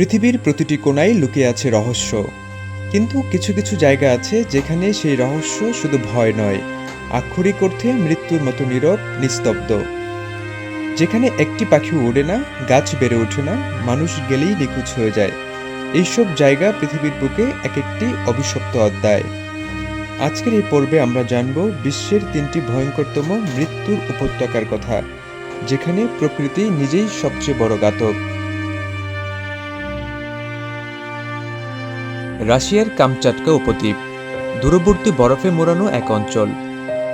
পৃথিবীর প্রতিটি কোণায় লুকিয়ে আছে রহস্য। কিন্তু কিছু কিছু জায়গা আছে যেখানে সেই রহস্য শুধু ভয় নয়, আক্ষরিক অর্থে মৃত্যুর মতো নীরব, নিস্তব্ধ। যেখানে একটি পাখি ওড়ে না, গাছ বেড়ে ওঠে না, মানুষ গেলেই নিখোঁজ হয়ে যায়। এইসব জায়গা পৃথিবীর বুকে এক একটি অভিশপ্ত অধ্যায়। আজকের এই পর্বে আমরা জানব বিশ্বের তিনটি ভয়ঙ্করতম মৃত্যুর উপত্যকার কথা, যেখানে প্রকৃতি নিজেই সবচেয়ে বড় ঘাতক। রাশিয়ার কামচাটকা উপদ্বীপ। দূরবর্তী বরফে মোড়ানো এক অঞ্চল।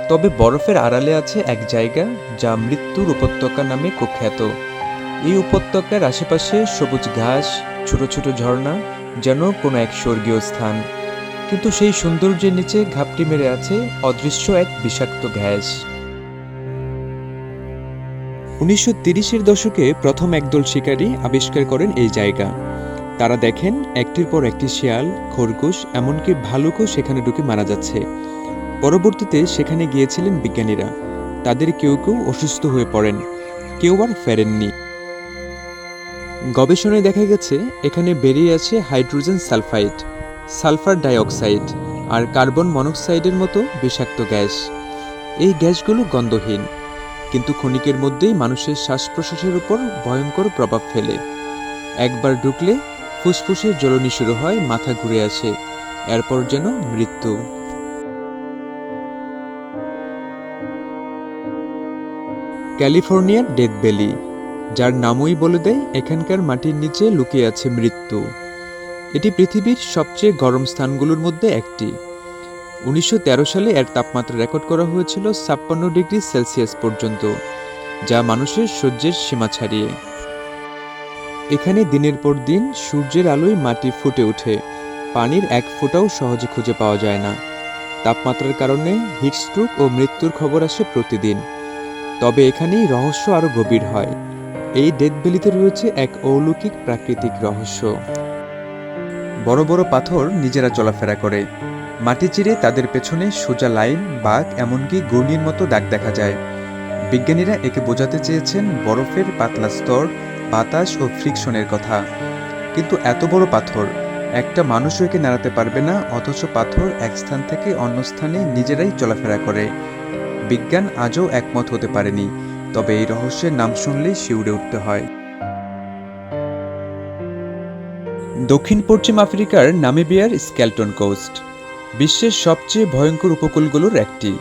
তবে বরফের আড়ালে আছে এক জায়গা যা মৃত্যুর উপত্যকা নামে কুখ্যাত। এই উপত্যকার আশেপাশে সবুজ ঘাস, ছোট ছোট ঝর্ণা যেন কোনো এক স্বর্গীয় স্থান। কিন্তু সেই সৌন্দর্যের নিচে ঘাপটি মেরে আছে অদৃশ্য এক বিষাক্ত গ্যাস উনিশশো তিরিশের দশকে প্রথম একদল শিকারী আবিষ্কার করেন এই জায়গা। তারা দেখেন একটির পর একটি শেয়াল, খরগোশ, এমনকি ভালুকও সেখানে ঢুকে মারা যাচ্ছে। পরবর্তীতে সেখানে গিয়েছিলেন বিজ্ঞানীরা। তাদের কেউ কেউ অসুস্থ হয়ে পড়েন। কেউ আর ফেরেননি। গবেষণায় দেখা গেছে, এখানে বেরিয়ে আছে হাইড্রোজেন সালফাইড, সালফার ডাইঅক্সাইড, আর কার্বন মনোক্সাইডের মতো বিষাক্ত গ্যাস। এই গ্যাসগুলো গন্ধহীন, কিন্তু ক্ষণিকের মধ্যেই মানুষের শ্বাস প্রশ্বাসের উপর ভয়ঙ্কর প্রভাব ফেলে। একবার ঢুকলে ফুসফুসের জ্বলনি শুরু হয়, মাথা ঘুরে আসে। এরপর যেন মৃত্যু। ক্যালিফোর্নিয়ার ডেথ ভ্যালি, যার নামই বলে দেয়, এখানকার মাটির নিচে লুকিয়ে আছে মৃত্যু। এটি পৃথিবীর সবচেয়ে গরম স্থানগুলোর মধ্যে একটি। উনিশশো তেরো সালে এর তাপমাত্রা রেকর্ড করা হয়েছিল ছাপ্পান্ন ডিগ্রি সেলসিয়াস পর্যন্ত, যা মানুষের সহ্যের সীমা ছাড়িয়ে। এখানে দিনের পর দিন সূর্যের আলোয় মাটি ফুটে ওঠে। পানির এক ফোঁটাও সহজে খুঁজে পাওয়া যায় না। তাপমাত্রার কারণে হিটস্ট্রোক ও মৃত্যুর খবর আসে প্রতিদিন। তবে এখানেই রহস্য আরও গভীর হয়। এই ডেথ ভ্যালিতে রয়েছে এক অলৌকিক প্রাকৃতিক রহস্য। বড় বড় পাথর নিজেরা চলাফেরা করে। মাটি চিরে তাদের পেছনে সোজা লাইন, বাঘ, এমনকি ঘূর্ণির মতো দাগ দেখা যায়। বিজ্ঞানীরা একে বোঝাতে চেয়েছেন বরফের পাতলা স্তর বাতাস ও ফ্রিকশনের কথা। কিন্তু এত বড় পাথর, একটা মানুষও একে নাড়াতে পারবে না, অথচ পাথর এক স্থান থেকে অন্য স্থানে নিজেরাই চলাফেরা করে। বিজ্ঞান আজও একমত হতে পারেনি, তবে এই রহস্যের নাম শুনলেই শিউরে উঠতে হয়। দক্ষিণ পশ্চিম আফ্রিকার নামিবিয়ার স্ক্যালটন কোস্ট, বিশ্বের সবচেয়ে ভয়ঙ্কর উপকূলগুলোর একটি।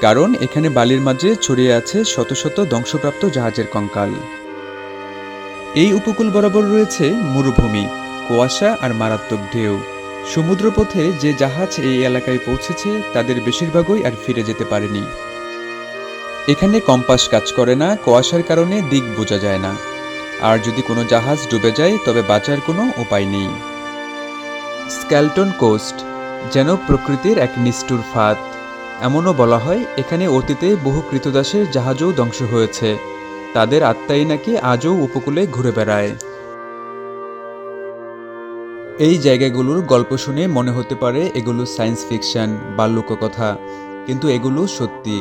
কারণ এখানে বালির মাঝে ছড়িয়ে আছে শত শত ধ্বংসপ্রাপ্ত জাহাজের কঙ্কাল। এই উপকূল বরাবর রয়েছে মরুভূমি, কুয়াশা আর মারাত্মক ঢেউ। সমুদ্রপথে যে জাহাজ এই এলাকায় পৌঁছেছে, তাদের বেশিরভাগই আর ফিরে যেতে পারেনি। এখানে কম্পাস কাজ করে না, কুয়াশার কারণে দিক বোঝা যায় না। আর যদি কোনো জাহাজ ডুবে যায়, তবে বাঁচার কোনো উপায় নেই। স্ক্যালটন কোস্ট, যেন প্রকৃতির এক নিষ্ঠুর ফাঁদ। এমনও বলা হয়, এখানে অতীতে বহু কৃতদাসের জাহাজও ধ্বংস হয়েছে। তাদের আত্মাই নাকি আজও উপকূলে ঘুরে বেড়ায়। এই জায়গাগুলোর গল্প শুনে মনে হতে পারে এগুলো সায়েন্স ফিকশন বা লোককথা, কিন্তু এগুলো সত্যি।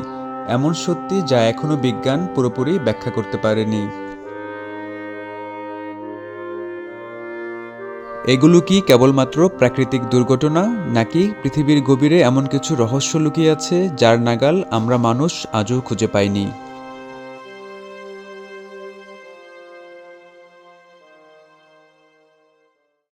এমন সত্যি যা এখনও বিজ্ঞান পুরোপুরি ব্যাখ্যা করতে পারেনি। এগুলো কি কেবলমাত্র প্রাকৃতিক দুর্ঘটনা, নাকি পৃথিবীর গভীরে এমন কিছু রহস্য লুকিয়ে আছে যার নাগাল আমরা মানুষ আজও খুঁজে পাইনি?